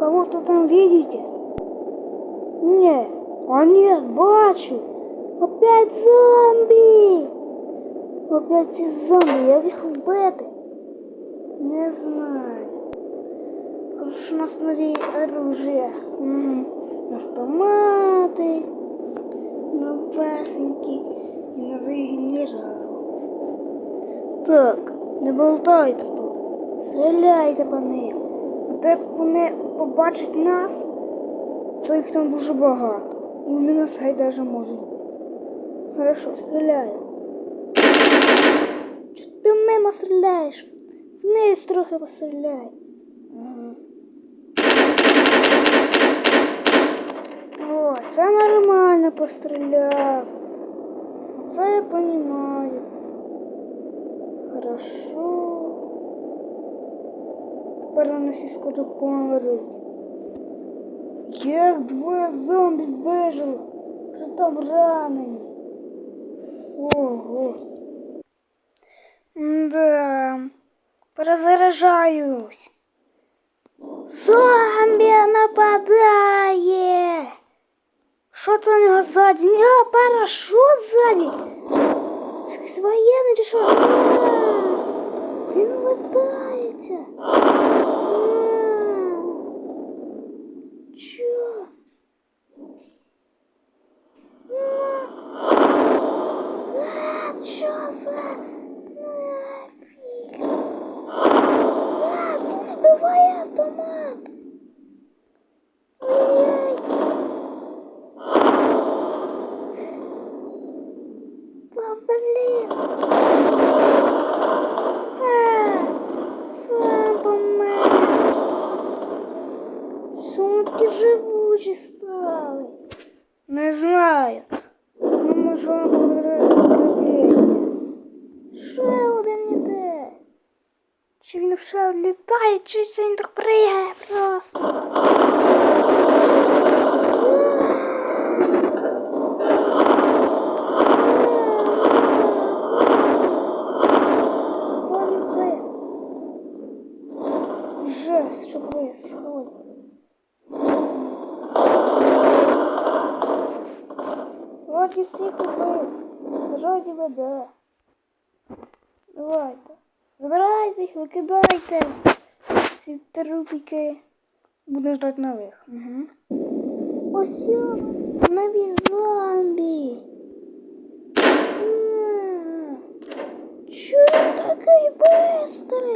кого-то там видите? Не, а нет, бачу. Опять зомбі. Опять ці зомбі, як їх вбити? Не знаю. Хорошо, у нас нові оружие. Угу. Автомати. Новесенькі. І новий генерал. Так, не болтайте тут. Стріляйте по ним. То як вони побачать нас, то їх там дуже багато. І вони нас гай даже можуть бити. Хорошо, стріляю. Чого ти мимо стріляєш? Вниз трохи постріляй. Ага. О, це нормально постріляв. Це я понимаю. Хорошо. Тепер вони всі скоро помруть. Як двоє зомбі вижили, притом ранені. Ого. Да. Перезаряджаюсь. Зомбі нападає. Що це у нього ззаді? У нього парашут ззаді. Це якийсь воєнний чи що? Він летається. А, викидайте. Ці трупики. Буду ждати нових. Угу. Ось нові зомбі. М, Чого такий бистрий?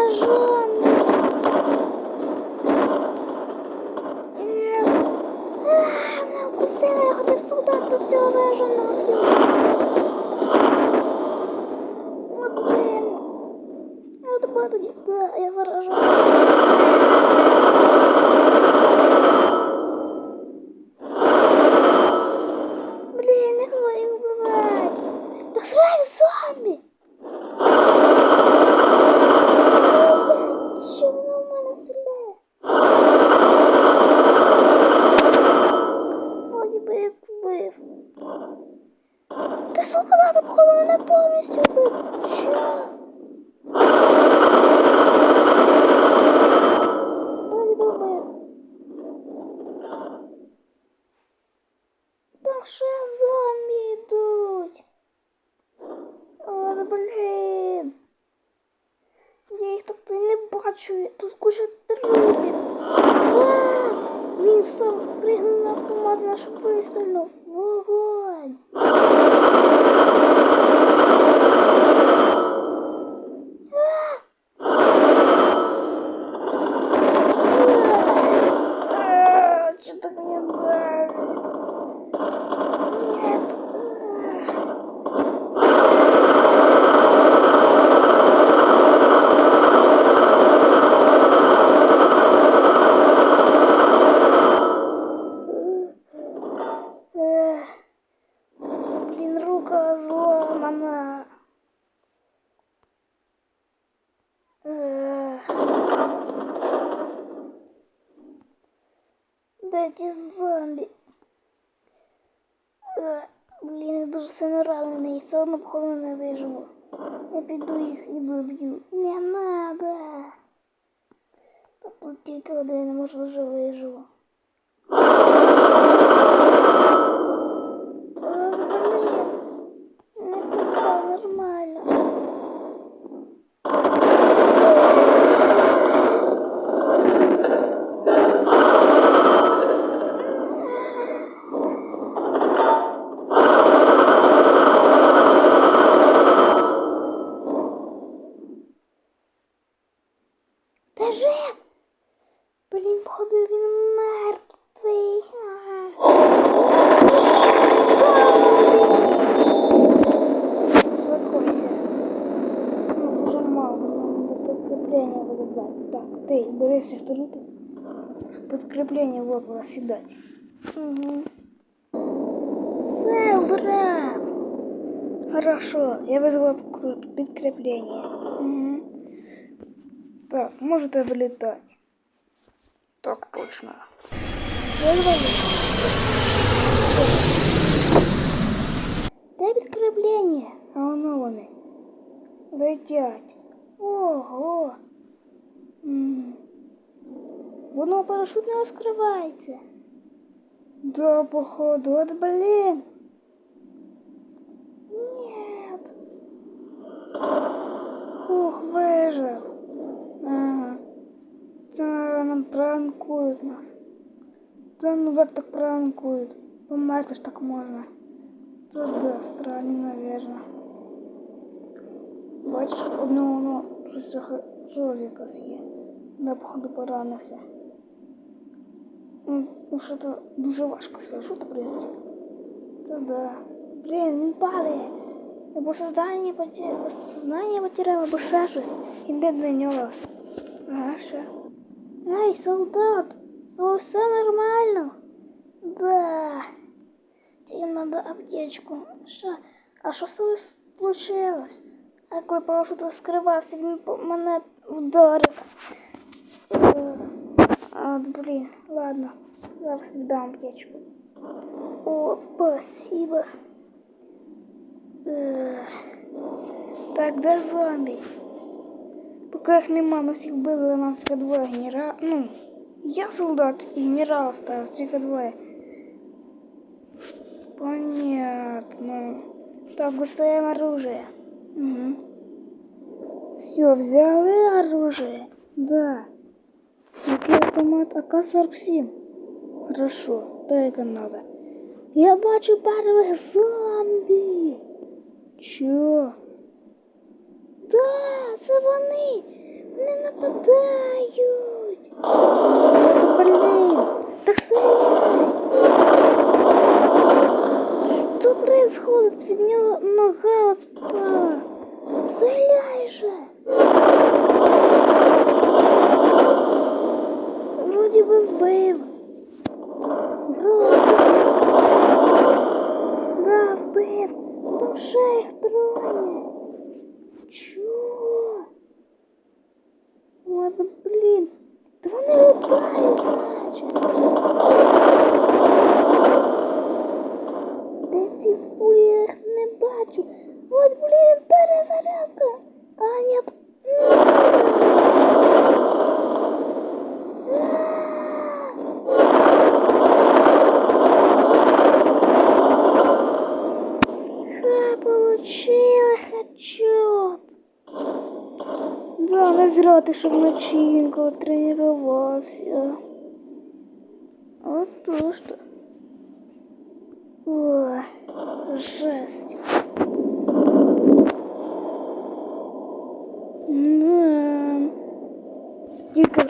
Солдат зараженный. Нет. А, мене укусила, я хотів солдат до цього зараженого вбив. От блин. Тоді. Да, я заражений. тут і не бачу. Тут куча трупів. А, Він сам пригнув на автомат і наш вистрілив. Вогонь! ранений, і все одно походу не виживу. Я піду їх і доб'ю. Не надо. Та тут тільки один, може вже виживу. Походу він мертвий. Успокойся. Нас уже мало, надо подкрепление вызывать. Так, ты бери всех трупы. Подкрепление вот проседать. Угу. Все, убрав. Хорошо, я вызвала подкр- подкрепление. Угу. Так, можете вылетать. Так точно. Вызвали. Де підкріплення? А воно вони. Летять. Ого. М. Воно парашют не розкривається. Да, походу, от блін. Нет. Ух, вижив. Ага. Це, наверное, пранкують нас. Це, ну, вот так пранкують. Померти ж так можна. Це да, странно, наверное. Бачиш, одного воно щось трохи кров якась є. Да, походу, поранився. М, Ну, що то дуже важко себе, що то пригати. Це да. Блін, він падає. Або сознання потеряв, або сознання потеряв, або ще щось. Іде до нього. Ага, ще. Ай, солдат, з тобою все нормально? Да. Тебе надо аптечку. Що? А що з тобою случилось? А коли парашут скривався, він по мене вдарив. Е, А, от, блін, ладно. Зараз віддам аптечку. О, спасибо. Е, Так, де зомбі? Поки їх нема, ми всіх вбили, у нас тільки двоє генерал. Ну, я солдат і генерал осталось, тільки двоє. Понятно. Так, достаем оружие. Угу. Все, взяли оружие? Да. Який автомат АК-47? Хорошо, так як надо. Я бачу первих зомбі. Чо? Да, це вони. Вони нападають. Блін, так стріляй. Що происходит? Від нього нога спала. Стреляй же! Вроді би вбив. Вроді. Да, вбив. Там ще їх троє. Чого? блін, перезарядка. А, нет. Ха, получила хачот. Да, не зря ти що вночі інколи тренувався. Вот то что. О, жесть.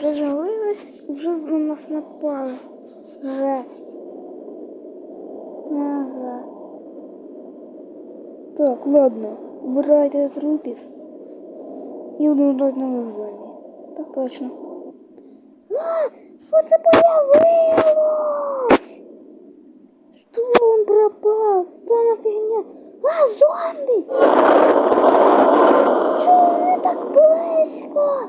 Тільки приземлилась, вже на нас напали. Жесть. Ага. Так, ладно. Убирайте трупів. І будемо ждать нових зомбі. Так точно. А, що це появилось? Что он пропал? Странная фигня. А, зомби! Чего вони так близько?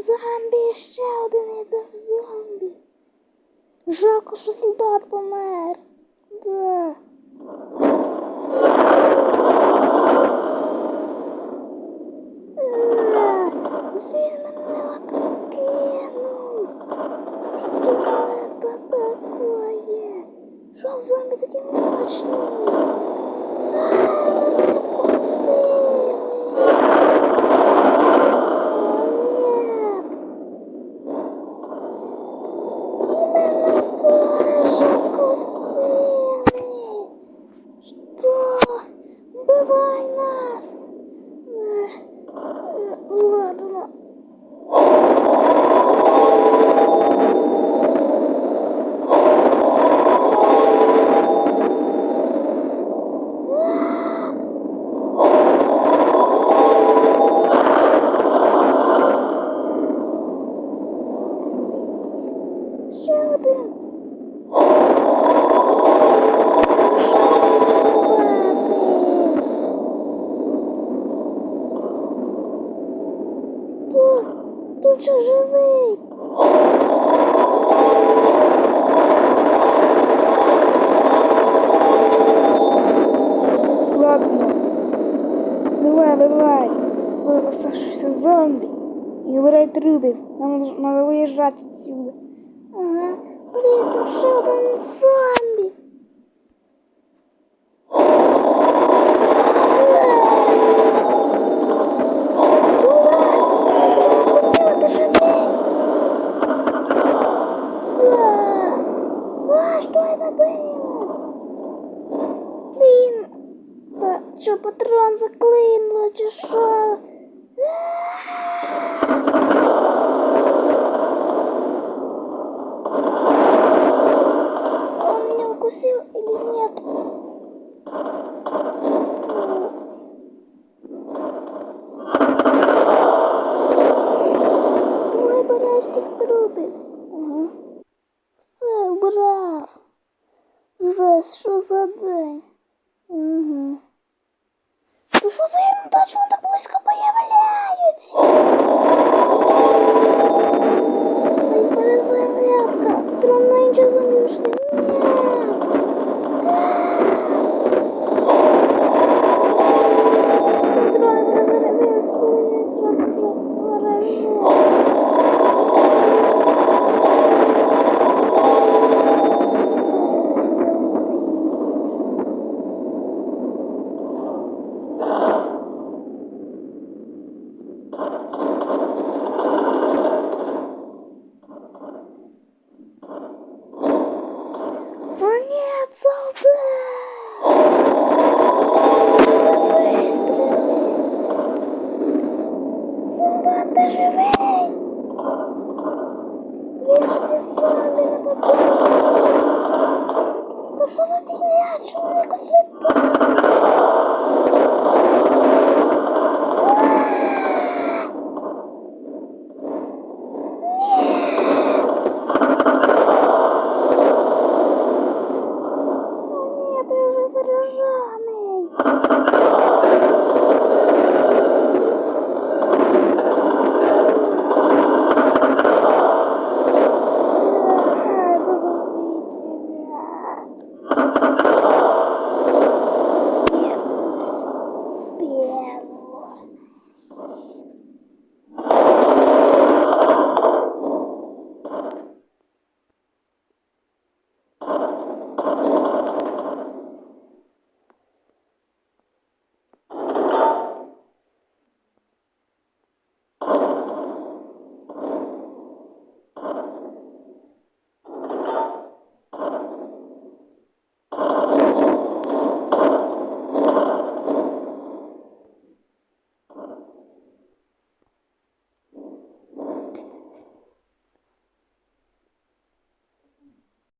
зомбі, ще один іде зомбі. Жалко, що солдат помер. Да. Е, Він мене откинув. Что это такое? Что зомби такие мощные? А, меня вкусили. Один. Що рятувати? Хто? Тут же живий. Ладно. Давай, давай. Было оставшихся зомби. И убирай трупів. Нам нужно- надо выезжать отсюда. Ага. Блин, там зомбі. 嫂子